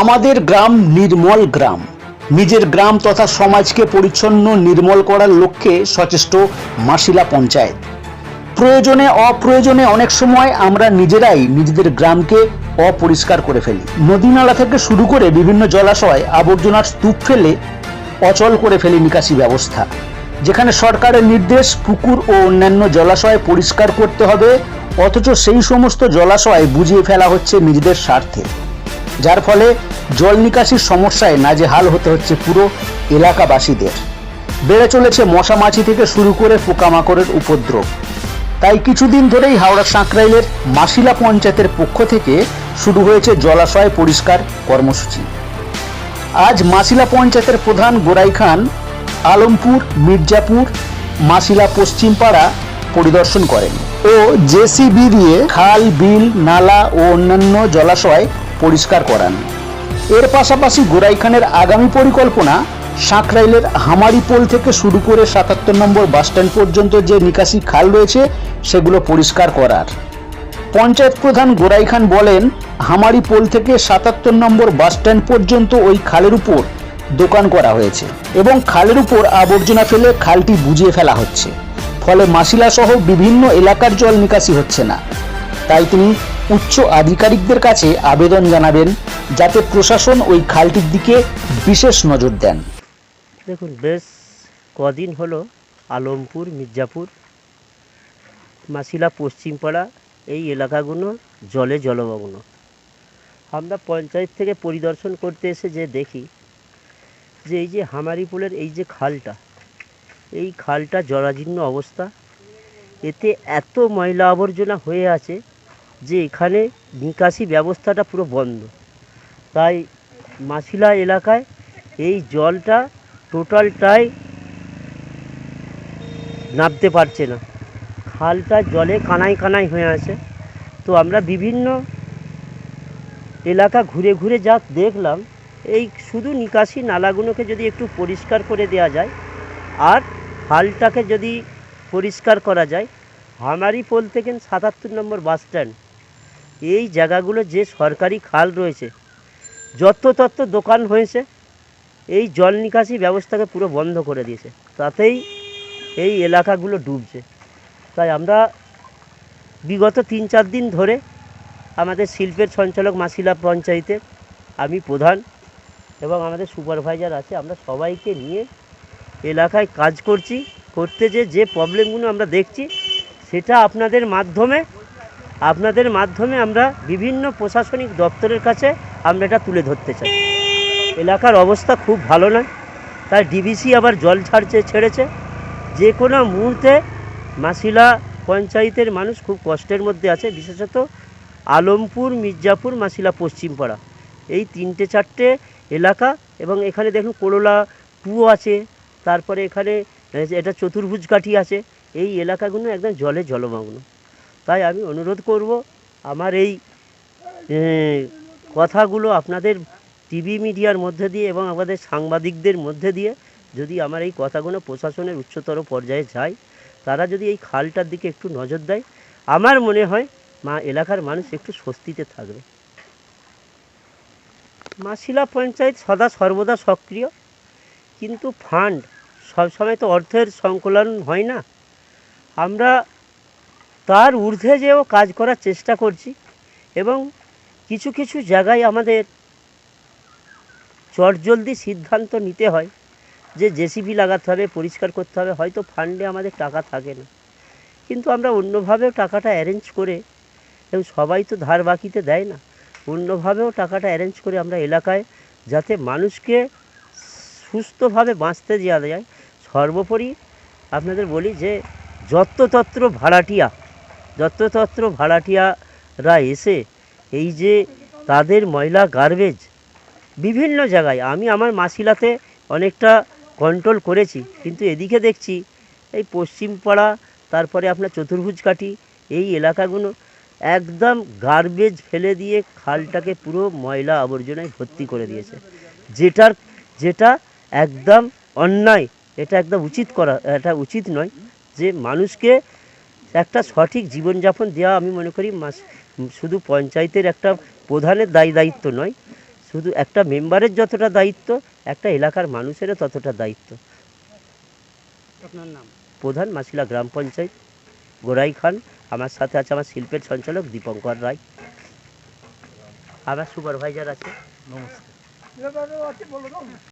আমাদের গ্রাম নির্মল গ্রাম। নিজের গ্রাম তথা সমাজকে পরিচ্ছন্ন, নির্মল করার লক্ষ্যে সচেষ্ট মাসিলা পঞ্চায়েত। প্রয়োজনে, অপ্রয়োজনে অনেক সময় আমরা নিজেরাই নিজেদের গ্রামকে অপরিষ্কার করে ফেলি। নদী নালা থেকে শুরু করে বিভিন্ন জলাশয় আবর্জনার স্তূপ ফেলে অচল করে ফেলি নিকাশি ব্যবস্থা। যেখানে সরকারের নির্দেশ, পুকুর ও অন্যান্য জলাশয় পরিষ্কার করতে হবে, অথচ সেই সমস্ত জলাশয় বুঝিয়ে ফেলা হচ্ছে নিজেদের স্বার্থে। যার ফলে জল নিকাশির সমস্যায় নাজেহাল হতে হচ্ছে পুরো এলাকাবাসীদের। বেড়ে চলেছে মশা মাছি থেকে শুরু করে পোকামাকড়ের উপদ্রব। তাই কিছুদিন ধরেই হাওড়া সাঁকরাইলের মাসিলা পঞ্চায়েতের পক্ষ থেকে শুরু হয়েছে জলাশয় পরিষ্কার কর্মসূচি। আজ মাসিলা পঞ্চায়েতের প্রধান গোরাই খান আলমপুর, মির্জাপুর, মাসিলা পশ্চিমপাড়া পরিদর্শন করেন। ও জেসিবি দিয়ে খাল, বিল, নালা ও অন্যান্য জলাশয় পরিষ্কার করান। এর পাশাপাশি গোরাই খানের আগামী পরিকল্পনা, সাঁকরাইলের হামারি পোল থেকে শুরু করে সাতাত্তর নম্বর বাসস্ট্যান্ড পর্যন্ত যে নিকাশি খাল রয়েছে, সেগুলো পরিষ্কার করার। পঞ্চায়েত প্রধান গোরাই খান বলেন, হামারি পোল থেকে সাতাত্তর নম্বর বাসস্ট্যান্ড পর্যন্ত ওই খালের উপর দোকান করা হয়েছে এবং খালের উপর আবর্জনা ফেলে খালটি বুঝিয়ে ফেলা হচ্ছে। ফলে মাসিলা সহ বিভিন্ন এলাকার জল নিকাশি হচ্ছে না। তাই তিনি উচ্চ আধিকারিকদের কাছে আবেদন জানাবেন, যাতে প্রশাসন ওই খালটির দিকে বিশেষ নজর দেন। দেখুন, বেশ কদিন হলো আলমপুর, মির্জাপুর, মাসিলা, পশ্চিমপাড়া, এই এলাকাগুলো জলে জলমগ্ন। আমরা পঞ্চায়েত থেকে পরিদর্শন করতে এসে যে দেখি, যে এই যে হামারিপুলের এই যে খালটা, এই খালটা জরাজীর্ণ অবস্থা। এতে এত ময়লা আবর্জনা হয়ে আছে যে এখানে নিকাশি ব্যবস্থাটা পুরো বন্ধ। তাই মাসিলা এলাকায় এই জলটা টোটালটাই নামতে পারছে না। খালটা জলে কানাই কানাই হয়ে আছে। তো আমরা বিভিন্ন এলাকা ঘুরে ঘুরে যা দেখলাম, এই শুধু নিকাশি নালাগুলোকে যদি একটু পরিষ্কার করে দেওয়া যায়, আর খালটাকে যদি পরিষ্কার করা যায় হামারি পোল থেকে সাতাত্তর নম্বর বাস স্ট্যান্ড এই জায়গাগুলো যে সরকারি খাল রয়েছে, যত তত্ত্ব দোকান হয়েছে, এই জল নিকাশি ব্যবস্থাকে পুরো বন্ধ করে দিয়েছে। তাতেই এই এলাকাগুলো ডুবছে। তাই আমরা বিগত তিন চার দিন ধরে আমাদের শিল্পের সঞ্চালক মাসিলা পঞ্চায়েতের আমি প্রধান এবং আমাদের সুপারভাইজার আছে, আমরা সবাইকে নিয়ে এলাকায় কাজ করছি, করতে যে যে প্রবলেমগুলো আমরা দেখছি, সেটা আপনাদের মাধ্যমে আপনাদের মাধ্যমে আমরা বিভিন্ন প্রশাসনিক দপ্তরের কাছে আমরা এটা তুলে ধরতে চাই। এলাকার অবস্থা খুব ভালো নয়, তাই ডিবিসি আবার জল ছাড়ছে, ছেড়েছে। যে কোনো মুহূর্তে মাসিলা পঞ্চায়েতের মানুষ খুব কষ্টের মধ্যে আছে, বিশেষত আলমপুর, মির্জাপুর, মাসিলা পশ্চিমপাড়া। এই তিনটে, চারটে এলাকা এবং এখানে দেখুন করোলা টু আছে, তারপরে এখানে এটা চতুর্ভুজ কাঠি আছে। এই এলাকাগুলো একদম জলে জলমগ্ন। তাই আমি অনুরোধ করব, আমার এই কথাগুলো আপনাদের টিভি মিডিয়ার মধ্যে দিয়ে এবং আমাদের সাংবাদিকদের মধ্যে দিয়ে যদি আমার এই কথাগুলো প্রশাসনের উচ্চতর পর্যায়ে যায়, তারা যদি এই খালটার দিকে একটু নজর দেয়, আমার মনে হয় মা, এলাকার মানুষ একটু স্বস্তিতে থাকবে। মাসিলা পঞ্চায়েত সদা সর্বদা সক্রিয়, কিন্তু ফান্ড সবসময় তো অর্থের সংকলন হয় না। আমরা তার ঊর্ধ্বে যেও কাজ করার চেষ্টা করছি এবং কিছু কিছু জায়গায় আমাদের চটজলদি সিদ্ধান্ত নিতে হয় যে জেসিবি লাগাতে হবে, পরিষ্কার করতে হবে, হয়তো ফান্ডে আমাদের টাকা থাকে না। কিন্তু আমরা অন্যভাবেও টাকাটা অ্যারেঞ্জ করে, এবং সবাই তো ধার বাকিতে দেয় না, অন্যভাবেও টাকাটা অ্যারেঞ্জ করে আমরা এলাকায় যাতে মানুষকে সুস্থভাবে বাঁচতে দেওয়া যায়। সর্বোপরি আপনাদের বলি যে যত্রতত্র ভাড়াটিয়া যত্রতত্র ভাড়াটিয়ারা এসে এই যে তাদের ময়লা গার্বেজ বিভিন্ন জায়গায়, আমি আমার মাসিলাতে অনেকটা কন্ট্রোল করেছি, কিন্তু এদিকে দেখছি এই পশ্চিমপাড়া, তারপরে আপনার চতুর্ভুজ কাঠি এই এলাকাগুলো একদম গার্বেজ ফেলে দিয়ে খালটাকে পুরো ময়লা আবর্জনায় ভর্তি করে দিয়েছে। যেটার, যেটা একদম অন্যায়, এটা একদম উচিত করা, এটা উচিত নয় যে মানুষকে একটা সঠিক জীবনযাপন দেওয়া আমি মনে করি মাস শুধু পঞ্চায়েতের একটা প্রধানের দায়ী দায়িত্ব নয়। শুধু একটা মেম্বারের যতটা দায়িত্ব একটা এলাকার মানুষেরও ততটা দায়িত্ব। আপনার নাম? প্রধান মাসিলা গ্রাম পঞ্চায়েত। গোরাই খান। আমার সাথে আছে আমার শিল্পের সঞ্চালক দীপঙ্কর রায়। আমার সুপারভাইজার আছে। নমস্কার।